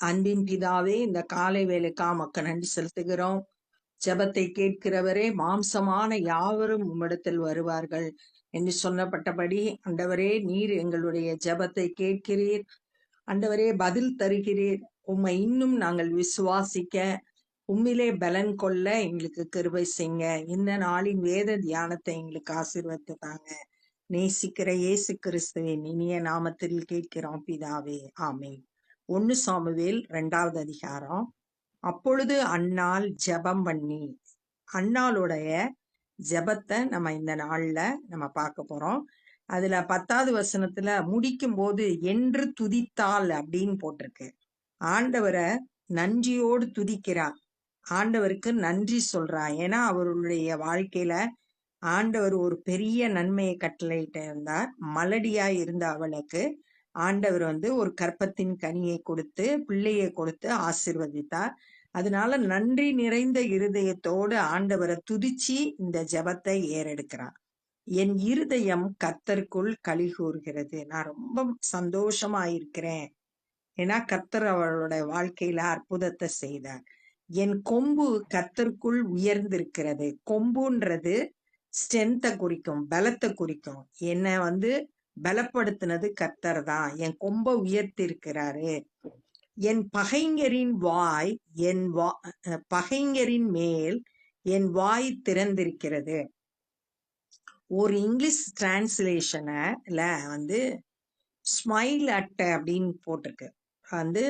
அன்பின் பிதாவே இந்த காலை வேலைக்கா மக்கள் நன்றி செலுத்துகிறோம். ஜெபத்தை கேட்கிறவரே மாம்சமான யாவரும் உம்மிடத்தில் வருவார்கள் என்று சொன்னப்பட்டபடி அண்டவரே நீர் எங்களுடைய ஜெபத்தை கேட்கிறீர். அண்டவரே பதில் தருகிறீர். உம்மை இன்னும் நாங்கள் விசுவாசிக்க உம்மிலே பலன் கொள்ள எங்களுக்கு கிருபை செய்யுங்க. இந்த நாளின் வேத தியானத்தை எங்களுக்கு ஆசீர்வதித்து தாங்க நேசிக்கிற இயேசு கிறிஸ்துவின் இனிய நாமத்தில் கேட்கிறோம் பிதாவே. ஆமென். ஒன்னு சாமுவேல் ரெண்டாவது அதிகாரம். அப்பொழுது அன்னாள் ஜெபம் பண்ணி அன்னாளுடைய ஜெபத்தை நம்ம இந்த நாள்ல நம்ம பார்க்க போறோம். அதுல பத்தாவது வசனத்துல முடிக்கும் போது என்று துதித்தாள் அப்படின்னு போட்டிருக்கு. ஆண்டவரை நன்றியோடு துதிக்கிறா ஆண்டவருக்கு நன்றி சொல்றா. ஏன்னா அவருடைய வாழ்க்கையில ஆண்டவர் ஒரு பெரிய நன்மையை கட்டளையிட்டு இருந்தார் மலடியா இருந்த அவளுக்கு ஆண்டவர் வந்து ஒரு கற்பத்தின் கனியை கொடுத்து பிள்ளையை கொடுத்து ஆசிர்வதித்தார். அதனால நன்றி நிறைந்த இருதயத்தோடு ஆண்டவரை துதிச்சு இந்த ஜெபத்தை ஏறெடுக்கிறார். என் இருதயம் கத்தருக்குள் களி கூறுகிறது. நான் ரொம்ப சந்தோஷமா இருக்கிறேன். ஏன்னா கத்தர் அவளோட வாழ்க்கையில அற்புதத்தை செய்தார். என் கொம்பு கத்தருக்குள் உயர்ந்திருக்கிறது. கொம்புன்றது ஸ்ட்ரென்த்தை குறிக்கும் பலத்தை குறிக்கும். என்னை வந்து பலப்படுத்தினது கர்த்தர் தான். என் கொம்ப உயர்த்திருக்கிறாரு என் பகைஞரின் வாய் என் வா பகைஞரின் மேல் என் வாய் திறந்திருக்கிறது. ஒரு இங்கிலீஷ் டிரான்ஸ்லேஷனில் வந்து ஸ்மைல் அட்டை அப்படின்னு போட்டிருக்கு. வந்து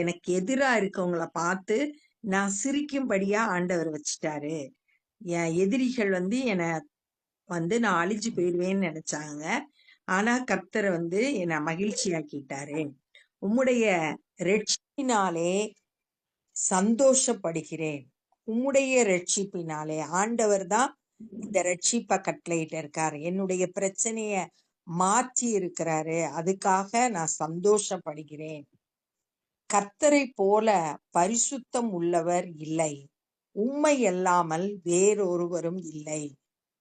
எனக்கு எதிரா இருக்கவங்கள பார்த்து நான் சிரிக்கும்படியா ஆண்டவர் வச்சுட்டாரு. என் எதிரிகள் வந்து என்னை வந்து நான் அழிஞ்சு போயிடுவேன்னு நினைச்சாங்க. ஆனா கர்த்தர் வந்து என்னை மகிழ்ச்சியாக்கிட்டாரு. உம்முடைய ரட்சிப்பினாலே சந்தோஷப்படுகிறேன். உம்முடைய ரட்சிப்பினாலே ஆண்டவர் தான் இந்த ரட்சிப்பை கட்டளையிட்டு இருக்காரு. என்னுடைய பிரச்சனைய மாற்றி இருக்கிறாரு. அதுக்காக நான் சந்தோஷப்படுகிறேன். கர்த்தரை போல பரிசுத்தம் உள்ளவர் இல்லை. உண்மை அல்லாமல் வேறொருவரும் இல்லை.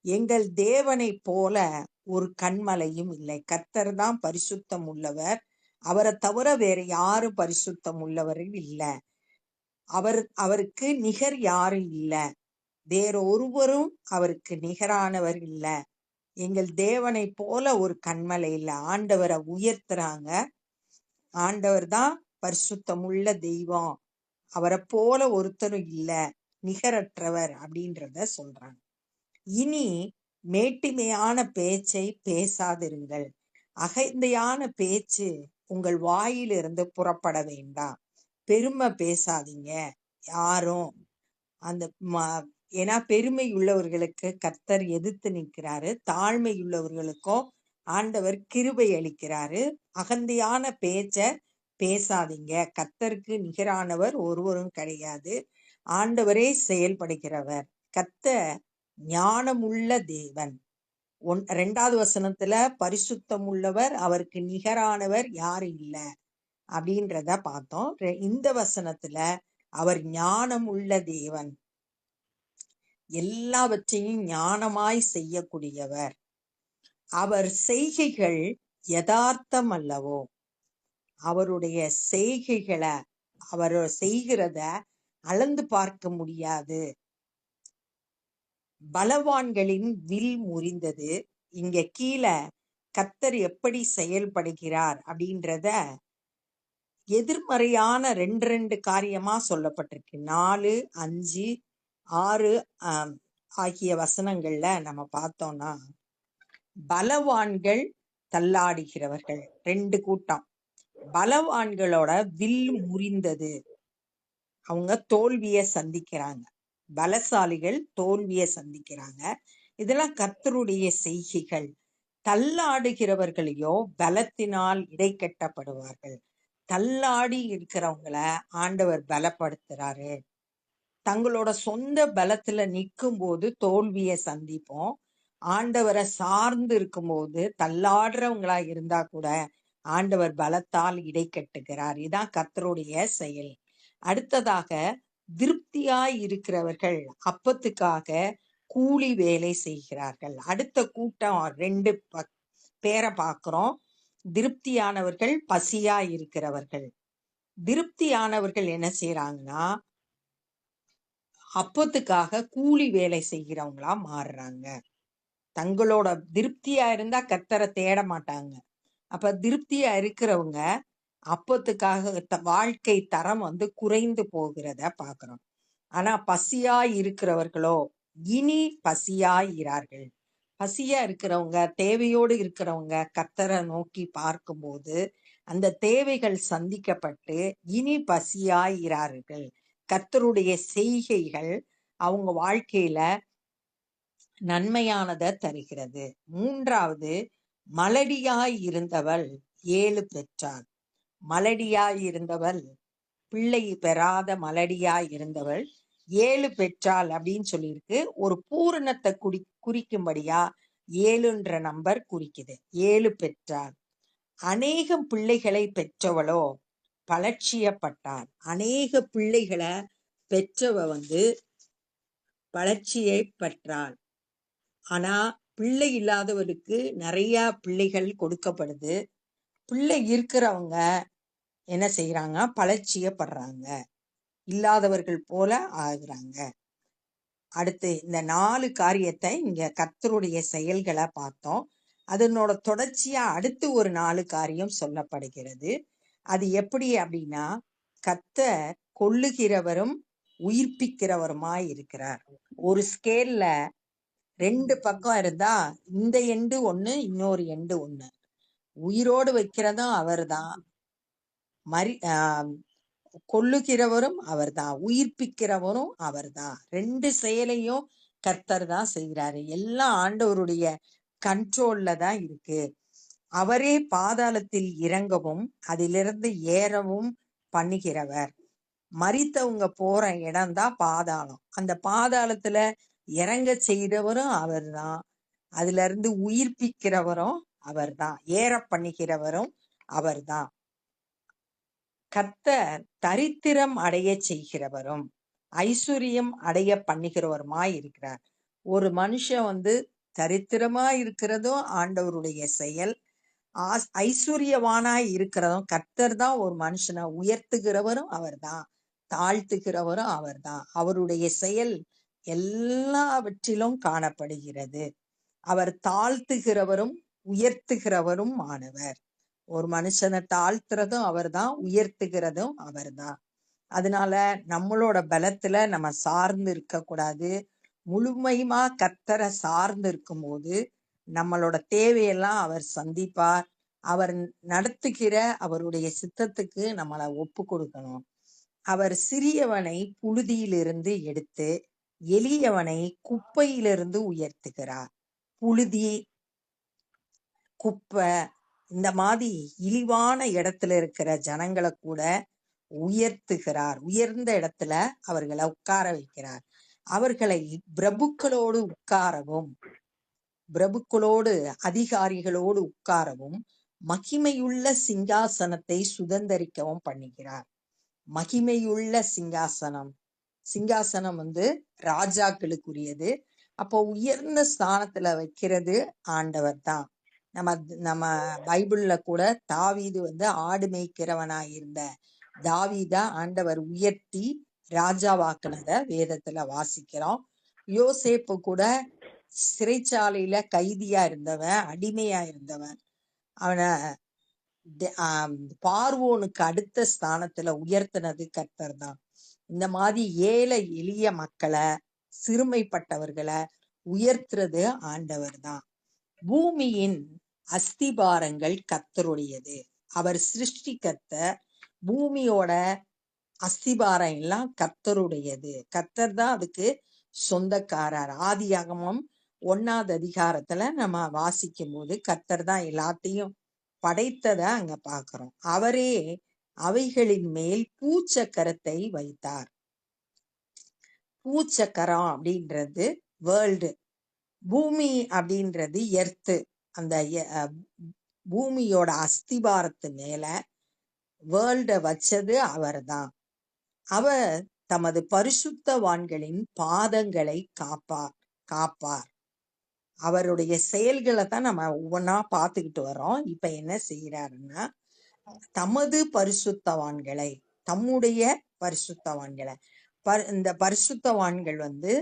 எங்கள் தேவனைப் போல ஒரு கண்மலையும் இல்லை. கர்த்தர் தான் பரிசுத்தம் உள்ளவர். அவரை தவிர வேற யாரும் பரிசுத்தம் உள்ளவரும் இல்ல. அவர் அவருக்கு நிகர் யாரும் இல்ல. வேற ஒருவரும் அவருக்கு நிகரானவர் இல்ல. எங்கள் தேவனை போல ஒரு கண்மலை இல்லை ஆண்டவரை உயர்த்துறாங்க. ஆண்டவர் தான் பரிசுத்தமுள்ள தெய்வம். அவரை போல ஒருத்தரும் இல்ல. நிகரற்றவர் அப்படின்றத சொல்றாங்க. இனி மேட்டிமையான பேச்சை பேசாதிருங்கள். அகைந்தையான பேச்சு உங்கள் வாயிலிருந்து புறப்பட வேண்டாம். பெருமை பேசாதீங்க. யாரும். அந்த ஏன்னா பெருமை உள்ளவர்களுக்கு கர்த்தர் எதிர்த்து நிற்கிறாரு. தாழ்மை உள்ளவர்களுக்கும் ஆண்டவர் கிருபை அளிக்கிறாரு. அகந்தையான பேச்ச பேசாதீங்க. கத்தருக்கு நிகரானவர் ஒருவரும் கிடையாது. ஆண்டவரே செயல்படுகிறவர். கத்த ஞானமுள்ள தேவன். ஒன் ரெண்டாவது வசனத்துல பரிசுத்தம் உள்ளவர் அவருக்கு நிகரானவர் யாரும் இல்ல? அப்படின்றத பார்த்தோம். இந்த வசனத்துல அவர் ஞானமுள்ள தேவன். எல்லாவற்றையும் ஞானமாய் செய்யக்கூடியவர். அவர் செய்கைகள் யதார்த்தம் அல்லவோ அவருடைய செய்கைகளை அவர் செய்கிறத அளந்து பார்க்க முடியாது. பலவான்களின் வில் முறிந்தது. இங்க கீழே கத்தர் எப்படி செயல்படுகிறார் அப்படின்றத எதிர்மறையான ரெண்டு ரெண்டு காரியமா சொல்லப்பட்டிருக்கு. நாலு அஞ்சு ஆறு ஆகிய வசனங்கள்ல நம்ம பார்த்தோம்னா பலவான்கள் தள்ளாடுகிறவர்கள். ரெண்டு கூட்டம். பலவான்களோட வில் முறிந்தது. அவங்க தோல்விய சந்திக்கிறாங்க. பலசாலிகள் தோல்வியை சந்திக்கிறாங்க. இதெல்லாம் கர்த்தருடைய செய்கைகள். தள்ளாடுகிறவர்களையோ பலத்தினால் இடைக்கட்டப்படுவார்கள். தள்ளாடி இருக்கிறவங்கள ஆண்டவர் பலப்படுத்துறாரு. தங்களோட சொந்த பலத்துல நிற்கும் போது தோல்வியை சந்திப்போம். ஆண்டவரை சார்ந்து இருக்கும்போது தள்ளாடுறவங்களா இருந்தா கூட ஆண்டவர் பலத்தால் இடை கட்டுகிறார் இதான் கத்தருடைய செயல். அடுத்ததாக திருப்தியாய் இருக்கிறவர்கள் அப்பத்துக்காக கூலி வேலை செய்கிறார்கள். அடுத்த கூட்டம் ரெண்டு பேரை பார்க்கிறோம். திருப்தியானவர்கள் பசியா இருக்கிறவர்கள் திருப்தியானவர்கள் என்ன செய்யறாங்கன்னா அப்பத்துக்காக கூலி வேலை செய்கிறவங்களா மாறுறாங்க. தங்களோட திருப்தியா இருந்தா கத்தரை தேட மாட்டாங்க. அப்ப திருப்தியா இருக்கிறவங்க அப்பத்துக்காக த- வாழ்க்கை தரம் வந்து குறைந்து போகிறத பாக்குறோம். ஆனா பசியாய் இருக்கிறவர்களோ இனி பசியாய் இரார்கள். பசியா இருக்கிறவங்க தேவையோடு இருக்கிறவங்க கத்தரை நோக்கி பார்க்கும்போது அந்த தேவைகள் சந்திக்கப்பட்டு இனி பசியாய் இரார்கள். கத்தருடைய செய்கைகள் அவங்க வாழ்க்கையில நன்மையானதை தருகிறது. மூன்றாவது மலடியாய் இருந்தவள் ஏழு பெற்றாள். மலடியாயிருந்தவள் பிள்ளை பெறாத மலடியாயிருந்தவள் ஏழு பெற்றாள் அப்படின்னு சொல்லியிருக்கு. ஒரு பூரணத்தை குடி குறிக்கும்படியா ஏழுன்ற நம்பர் குறிக்குது. ஏழு பெற்றாள். அநேகம் பிள்ளைகளை பெற்றவளோ பலட்சியப்பட்டாள். அநேக பிள்ளைகளை பெற்றவ வந்து பலட்சியை பெற்றாள். ஆனா பிள்ளை இல்லாதவருக்கு நிறைய பிள்ளைகள் கொடுக்கப்படுது. பிள்ளை இருக்கிறவங்க என்ன செய்யறாங்க பலட்சியப்படுறாங்க இல்லாதவர்கள் போல ஆகுறாங்க. அடுத்து இந்த நாலு காரியத்தை இங்க கர்த்தருடைய செயல்களை பார்த்தோம். அதனோட தொடர்ச்சியா அடுத்து ஒரு நாலு காரியம் சொல்லப்படுகிறது. அது எப்படி அப்படின்னா கத்த கொல்லுகிறவரும் உயிர்ப்பிக்கிறவருமாய் இருக்கிறார். ஒரு ஸ்கேல்ல ரெண்டு பக்கம் இருந்தா இந்த எண்டு ஒண்ணு இன்னொரு எண்டு ஒண்ணு. உயிரோடு வைக்கிறதும் அவர் தான் ஆஹ் கொல்லுகிறவரும் அவர்தான் உயிர்ப்பிக்கிறவரும் அவர்தான். ரெண்டு செயலையும் கர்த்தர் தான் செய்கிறாரு. எல்லாம் ஆண்டவருடைய கண்ட்ரோல்ல தான் இருக்கு. அவரே பாதாளத்தில் இறங்கவும் அதிலிருந்து ஏறவும் பண்ணுகிறவர். மறித்தவங்க போற இடம்தான் பாதாளம். அந்த பாதாளத்துல இறங்க செய்தவரும் அவர்தான். அதுல இருந்து உயிர்ப்பிக்கிறவரும் அவர்தான். ஏற பண்ணுகிறவரும் அவர்தான். கர்த்தர் தரித்திரம் அடைய செய்கிறவரும் ஐஸ்வர்யம் அடைய பண்ணுகிறவருமாய் இருக்கிறார். ஒரு மனுஷன் வந்து தரித்திரமா இருக்கிறதும் ஆண்டவருடைய செயல் ஆஸ்- ஐஸ்வர்யவானாய் இருக்கிறதும் கர்த்தர் தான் ஒரு மனுஷனை உயர்த்துகிறவரும் அவர்தான் தாழ்த்துகிறவரும் அவர்தான். அவருடைய செயல் எல்லாவற்றிலும் காணப்படுகிறது. அவர் தாழ்த்துகிறவரும் உயர்த்துகிறவரும் ஆனவர். ஒரு மனுஷனை தாழ்த்துறதும் அவர்தான் உயர்த்துகிறதும் அவர் தான் அதனால நம்மளோட பலத்துல நம்ம சார்ந்து இருக்க கூடாது முழுமையுமா கத்தரை சார்ந்து இருக்கும்போது நம்மளோட தேவையெல்லாம் அவர் சந்திப்பார். அவர் நடத்துகிற அவருடைய சித்தத்துக்கு நம்மளை ஒப்பு கொடுக்கணும். அவர் சிறியவனை புழுதியிலிருந்து எடுத்து எளியவனை குப்பையிலிருந்து உயர்த்துகிறார். புழுதி குப்பை இந்த மாதிரி இழிவான இடத்துல இருக்கிற ஜனங்களை கூட உயர்த்துகிறார். உயர்ந்த இடத்துல அவர்களை உட்கார வைக்கிறார். அவர்களை பிரபுக்களோடு உட்காரவும் பிரபுக்களோடு அதிகாரிகளோடு உட்காரவும் மகிமையுள்ள சிங்காசனத்தை சுதந்தரிக்கவும் பண்ணுகிறார். மகிமையுள்ள சிங்காசனம். சிங்காசனம் வந்து ராஜாக்களுக்குரியது. அப்போ உயர்ந்த ஸ்தானத்துல வைக்கிறது ஆண்டவர் தான். நம்ம நம்ம பைபிள்ல கூட தாவீது வந்து ஆடு மேய்க்கிறவனாய் இருந்த தாவீதா ஆண்டவர் உயர்த்தி ராஜாவாக்குனத வேதத்துல வாசிக்கிறோம். யோசேப்பு கூட சிறைச்சாலையில கைதியா இருந்தவன் அடிமையா இருந்தவன். அவனை பார்வோனுக்கு அடுத்த ஸ்தானத்துல உயர்த்தினது கர்த்தர் தான் இந்த மாதிரி ஏழை எளிய மக்களை சிறுமைப்பட்டவர்களை உயர்த்துறது ஆண்டவர் தான் பூமியின் அஸ்திபாரங்கள் கத்தருடையது. அவர் சிருஷ்டிக்கத்த பூமியோட அஸ்திபாரம் எல்லாம் கத்தருடையது. கத்தர் தான் அதுக்கு சொந்தக்காரர். ஆதியாகமம் ஒன்னாவது அதிகாரத்துல நம்ம வாசிக்கும் போது கத்தர் தான் எல்லாத்தையும் படைத்ததை அங்க பாக்குறோம். அவரே அவைகளின் மேல் பூச்சக்கரத்தை வைத்தார். பூச்சக்கரம் அப்படின்றது வேர்ல்டு பூமி அப்படின்றது எர்த்து அந்த பூமியோட அஸ்திபாரத்து மேல வேர்ல்ட வச்சது அவர்தான். அவர் தமது பரிசுத்தவான்களின் பாதங்களை காப்பார் காப்பார். அவருடைய செயல்களை தான் நம்ம ஒவ்வொன்றா பார்த்துக்கிட்டு வரோம் இப்ப என்ன செய்யறாருன்னா தமது பரிசுத்தவான்களை தம்முடைய பரிசுத்தவான்களை ப- இந்த பரிசுத்தவான்கள் வந்து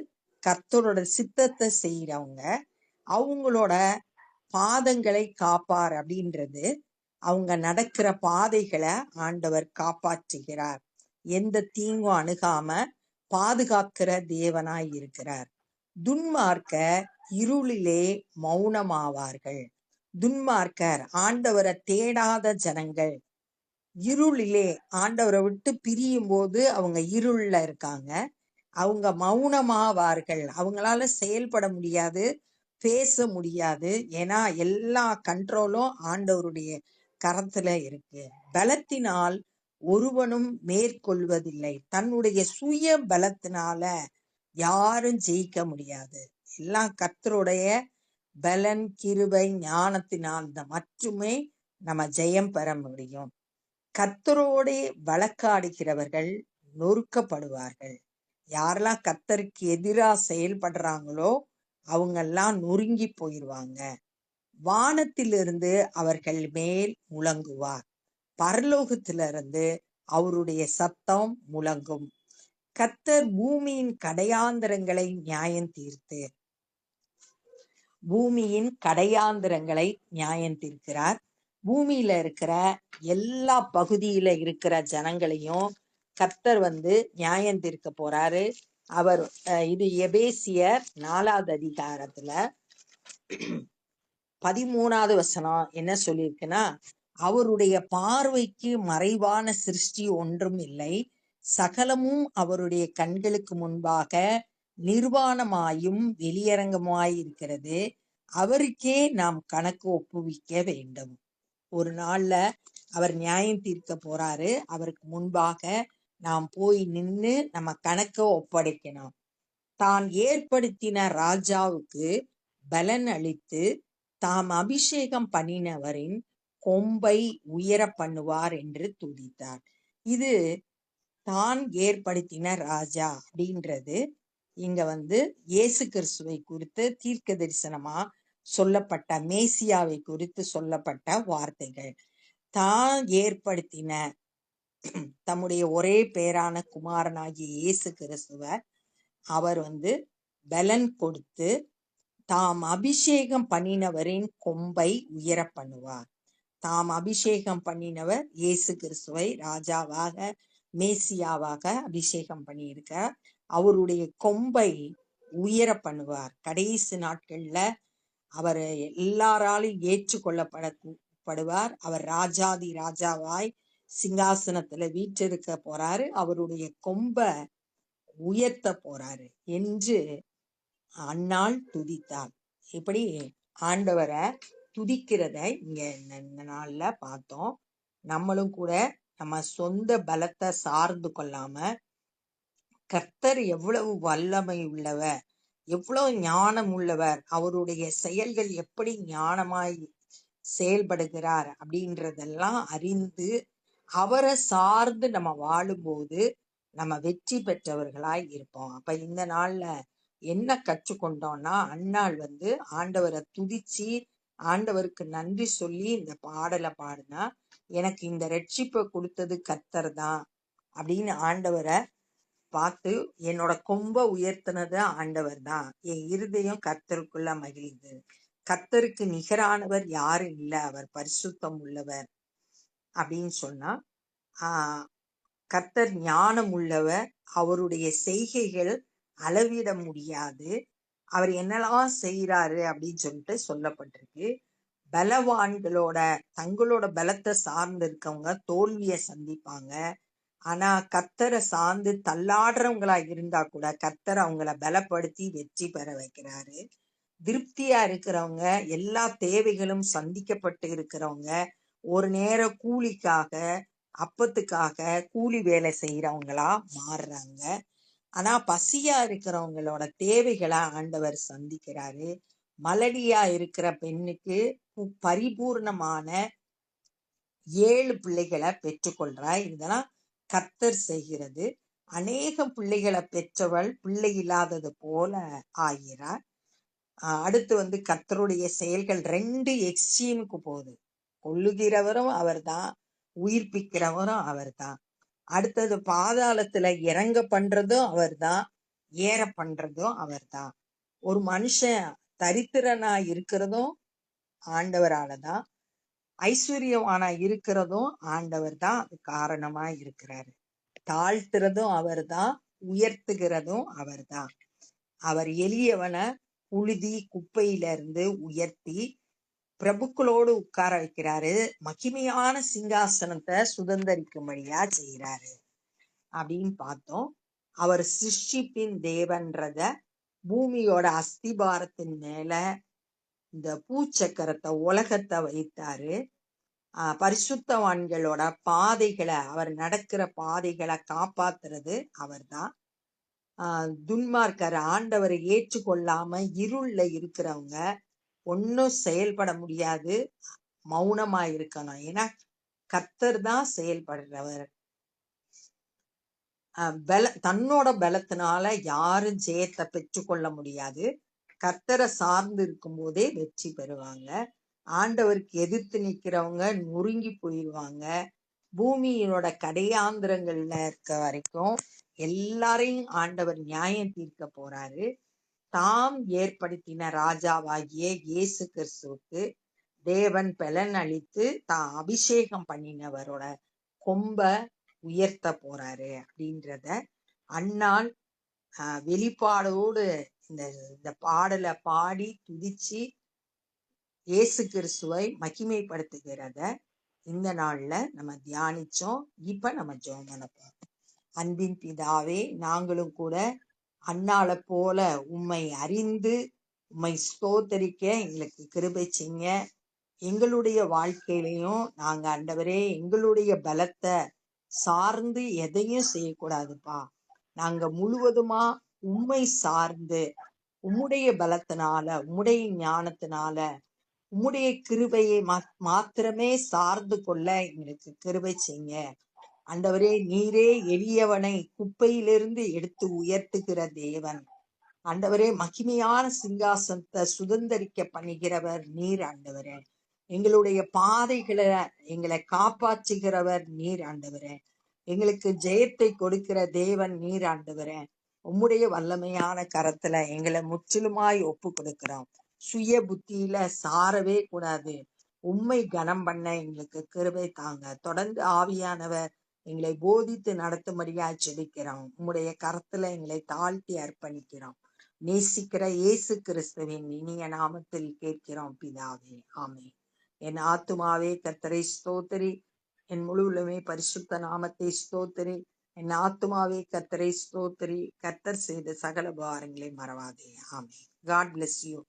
கர்த்தரோட சித்தத்தை செய்யறவங்க அவங்களோட பாதங்களை காப்பார் அப்படின்றது அவங்க நடக்கிற பாதைகளை ஆண்டவர் காப்பாற்றுகிறார். எந்த தீங்கும் அணுகாம பாதுகாக்கிற தேவனாய் இருக்கிறார். துன்மார்க்கர் இருளிலே மௌனமாவார்கள். துன்மார்க்கர் ஆண்டவரை தேடாத ஜனங்கள். இருளிலே ஆண்டவரை விட்டு பிரியும் போது அவங்க இருள்ல இருக்காங்க. அவங்க மௌனமாவார்கள். அவங்களால செயல்பட முடியாது. பேச முடியாது. ஏன்னா எல்லா கண்ட்ரோலும் ஆண்டவருடைய கரத்துல இருக்கு. பலத்தினால் ஒருவனும் மேற்கொள்வதில்லை. தன்னுடைய சுய பலத்தினால யாரும் ஜெயிக்க முடியாது. எல்லாம் கர்த்தருடைய பலன் கிருபை ஞானத்தினால் தான் மட்டுமே நம்ம ஜெயம் பெற முடியும். கர்த்தரோடே வழக்காடுகிறவர்கள் நொறுக்கப்படுவார்கள். யாரெல்லாம் கர்த்தருக்கு எதிரா செயல்படுறாங்களோ அவங்கெல்லாம் நொறுங்கி போயிடுவாங்க வானத்திலிருந்து அவர்கள் மேல் முழங்குவார். பரலோகத்திலிருந்து அவருடைய சத்தம் முழங்கும். கத்தர் பூமியின் கடையாந்திரங்களை நியாயம் தீர்த்து பூமியின் கடையாந்திரங்களை நியாயம் தீர்க்கிறார். பூமியில இருக்கிற எல்லா பகுதியில இருக்கிற ஜனங்களையும் கத்தர் வந்து நியாயம் தீர்க்க போறாரு. அவர் இது எபேசியர் நாலாவது அதிகாரத்துல பதிமூணாவது வசனம் என்ன சொல்லியிருக்குன்னா அவருடைய பார்வைக்கு மறைவான சிருஷ்டி ஒன்றும் இல்லை. சகலமும் அவருடைய கண்களுக்கு முன்பாக நிர்வாணமாயும் வெளியரங்கமாய் இருக்கிறது. அவருக்கே நாம் கணக்கு ஒப்புவிக்க வேண்டும். ஒரு நாள்ல அவர் நியாயம் தீர்க்க போறாரு. அவருக்கு முன்பாக நாம் போய் நின்று நம்ம கணக்க ஒப்படைக்கணும். தான் ஏற்படுத்தின ராஜாவுக்கு பலன் அளித்து தாம் அபிஷேகம் பண்ணினவரின் கொம்பை உயர பண்ணுவார் என்று துதித்தார். இது தான் ஏற்படுத்தின ராஜா அப்படின்றது இங்க வந்து இயேசு கிறிஸ்துவை குறித்து தீர்க்க தரிசனமா சொல்லப்பட்ட மேசியாவை குறித்து சொல்லப்பட்ட வார்த்தைகள். தான் ஏற்படுத்தின தம்முடைய ஒரே பேரான குமாரனாகிய இயேசு கிறிஸ்துவர் அவர் வந்து பலன் கொடுத்து தாம் அபிஷேகம் பண்ணினவரின் கொம்பை உயர பண்ணுவார். தாம் அபிஷேகம் பண்ணினவர் இயேசு கிறிஸ்துவை ராஜாவாக மேசியாவாக அபிஷேகம் பண்ணியிருக்க அவருடைய கொம்பை உயர பண்ணுவார். கடைசி நாட்கள்ல அவர் எல்லாராலும் ஏற்றுக்கொள்ளப்படப்படுவார் அவர் ராஜாதி ராஜாவாய் சிங்காசனத்துல வீற்றிருக்க போறாரு. அவருடைய கொம்பை உயர்த்த போறாரு என்று அன்னாள் துதித்தாள். இப்படி ஆண்டவரை துதிக்கிறத இங்க இந்த இந்த நாள்ல பார்த்தோம். நம்மளும் கூட நம்ம சொந்த பலத்தை சார்ந்து கொள்ளாம கர்த்தர் எவ்வளவு வல்லமை உள்ளவர் எவ்வளவு ஞானம் உள்ளவர் அவருடைய செயல்கள் எப்படி ஞானமாய் செயல்படுகிறார் அப்படின்றதெல்லாம் அறிந்து அவரை சார்ந்து நம்ம வாழும்போது நம்ம வெற்றி பெற்றவர்களாய் இருப்போம். அப்ப இந்த நாள்ல என்ன கற்றுக்கொண்டோம்னா அன்னாள் வந்து ஆண்டவரை துதிச்சு ஆண்டவருக்கு நன்றி சொல்லி இந்த பாடலை பாடினா எனக்கு இந்த ரட்சிப்பை கொடுத்தது கத்தர் தான் அப்படின்னு ஆண்டவரை பார்த்து என்னோட கொம்ப உயர்த்தினது ஆண்டவர் தான். என் இருதயம் கத்தருக்குள்ள மகிழ்ந்து கத்தருக்கு நிகரானவர் யாரும் இல்ல. அவர் பரிசுத்தம் உள்ளவர். அப்படின்னு சொன்னா ஆஹ் கர்த்தர் ஞானம் உள்ளவர் அவருடைய செய்கைகள் அளவிட முடியாது. அவர் என்னெல்லாம் செய்யறாரு அப்படின்னு சொல்லிட்டு சொல்லப்பட்டிருக்கு. பலவான்களோட தங்களோட பலத்தை சார்ந்து இருக்கவங்க தோல்வியை சந்திப்பாங்க. ஆனா கத்தரை சார்ந்து தள்ளாடுறவங்களா இருந்தா கூட கத்தர் அவங்கள பலப்படுத்தி வெற்றி பெற வைக்கிறாரு. திருப்தியா இருக்கிறவங்க எல்லா தேவைகளும் சந்திக்கப்பட்டு இருக்கிறவங்க ஒரு நேர கூலிக்காக அப்பத்துக்காக கூலி வேலை செய்யறவங்களா மாறுறாங்க. ஆனா பசியா இருக்கிறவங்களோட தேவைகளை ஆண்டவர் சந்திக்கிறாரு. மலடியா இருக்கிற பெண்ணுக்கு பரிபூர்ணமான ஏழு பிள்ளைகளை பெற்றுக்கொள்றா இதெல்லாம் கத்தர் செய்கிறது. அநேக பிள்ளைகளை பெற்றவள் பிள்ளை இல்லாதது போல ஆகிறார். அடுத்து வந்து கத்தருடைய செயல்கள் ரெண்டு எக்ஸ்ட்ரீமுக்கு போகுது. கொள்ளுகிறவரும் அவர்தான் உயிர்ப்பிக்கிறவரும் அவர்தான். அடுத்தது பாதாளத்துல இறங்க பண்றதும் அவர்தான் ஏற பண்றதும் அவர்தான். ஒரு மனுஷன் தரித்திரனா இருக்கிறதும் ஆண்டவரால தான் ஐஸ்வர்யவானா இருக்கிறதும் ஆண்டவர் தான் அது காரணமா இருக்கிறாரு. தாழ்த்துறதும் அவர்தான் உயர்த்துகிறதும் அவர்தான். அவர் எளியவனை புழுதி குப்பையில இருந்து உயர்த்தி பிரபுக்களோடு உட்கார வைக்கிறாரு. மகிமையான சிங்காசனத்தை சுதந்திரிக்கும்படியா செய்யறாரு அப்படின்னு பார்த்தோம். அவர் சிருஷ்டிப்பின் தேவன்றத பூமியோட அஸ்திபாரத்தின் மேல இந்த பூச்சக்கரத்தை உலகத்தை வைத்தாரு. ஆஹ் பரிசுத்தவான்களோட பாதைகளை அவர் நடக்கிற பாதைகளை காப்பாத்துறது அவர்தான். ஆஹ் துன்மார்க்கர் ஆண்டவரை ஏற்றுக்கொள்ளாம இருள்ல இருக்கிறவங்க ஒன்றும் செயல்பட முடியாது. மௌனமா இருக்கணும் ஏன்னா கத்தர் தான் செயல்படுறவர். ஆஹ் பல தன்னோட பலத்தினால யாரும் ஜெயத்தை பெற்றுக்கொள்ள முடியாது. கத்தரை சார்ந்து இருக்கும் போதே வெற்றி பெறுவாங்க. ஆண்டவருக்கு எதிர்த்து நிக்கிறவங்க நொறுங்கி போயிடுவாங்க பூமியினோட கடையாந்திரங்கள்ல இருக்க வரைக்கும் எல்லாரையும் ஆண்டவர் நியாயம் தீர்க்க போறாரு. தாம் ஏற்படுத்தின ராஜாவாகிய இயேசு கிறிஸ்துவுக்கு தேவன் பலன் அளித்து தான் அபிஷேகம் பண்ணினவரோட கொம்ப உயர்த்த போறாரு அப்படின்றத அண்ணால் ஆஹ் வெளிப்பாடோடு இந்த இந்த பாடலை பாடி துதிச்சு இயேசு கிறிஸ்துவை மகிமைப்படுத்துகிறத இந்த நாள்ல நம்ம தியானிச்சோம். இப்ப நம்ம ஜோம் பண்ண போறோம். அன்பின் பிதாவே நாங்களும் கூட அண்ணால போல உம்மை அறிந்து உம்மை ஸ்தோத்தரிக்க எங்களுக்கு கிருபை செய்ய எங்களுடைய வாழ்க்கையிலையும் நாங்க அண்டவரே எங்களுடைய பலத்தை சார்ந்து எதையும் செய்யக்கூடாதுப்பா. நாங்க முழுவதுமா உண்மை சார்ந்து உம்முடைய பலத்தினால உம்முடைய ஞானத்தினால உம்முடைய கிருபையை மா- மாத்திரமே சார்ந்து கொள்ள எங்களுக்கு கிருபை செய்யுங்க. ஆண்டவரே நீரே எளியவனை குப்பையிலிருந்து எடுத்து உயர்த்துகிற தேவன். ஆண்டவரே மகிமையான சிங்காசனத்தை சுதந்தரிக்க பண்ணுகிறவர் நீர் ஆண்டவரே. எங்களுடைய பாதைகளை எங்களை காப்பாற்றுகிறவர் நீர் ஆண்டவரே. எங்களுக்கு ஜெயத்தை கொடுக்கிற தேவன் நீர் ஆண்டவரே. உம்முடைய வல்லமையான கரத்துல எங்களை முற்றிலுமாய் ஒப்பு கொடுக்கிறோம் சுய புத்தியில சாரவே கூடாது. உண்மை கனம் பண்ண எங்களுக்கு கிருபை தாங்க. தொடர்ந்து ஆவியானவர் எங்களை போதித்து நடத்தும்படியாய் ஜெபிக்கிறோம். உம்முடைய கரத்துல எங்களை தாழ்த்தி அர்ப்பணிக்கிறோம். நேசிக்கிற இயேசு கிறிஸ்துவின் இனிய நாமத்தில் கேட்கிறோம் பிதாவே. ஆமே என் ஆத்துமாவே கர்த்தரை ஸ்தோத்திரி. என் முழுவலுமே பரிசுத்த நாமத்தை ஸ்தோத்திரி. என் ஆத்துமாவே கர்த்தரை ஸ்தோத்திரி. கர்த்தர் செய்த சகல பாரங்களை மறவாதே. ஆமே காட் பிளஸ் யூ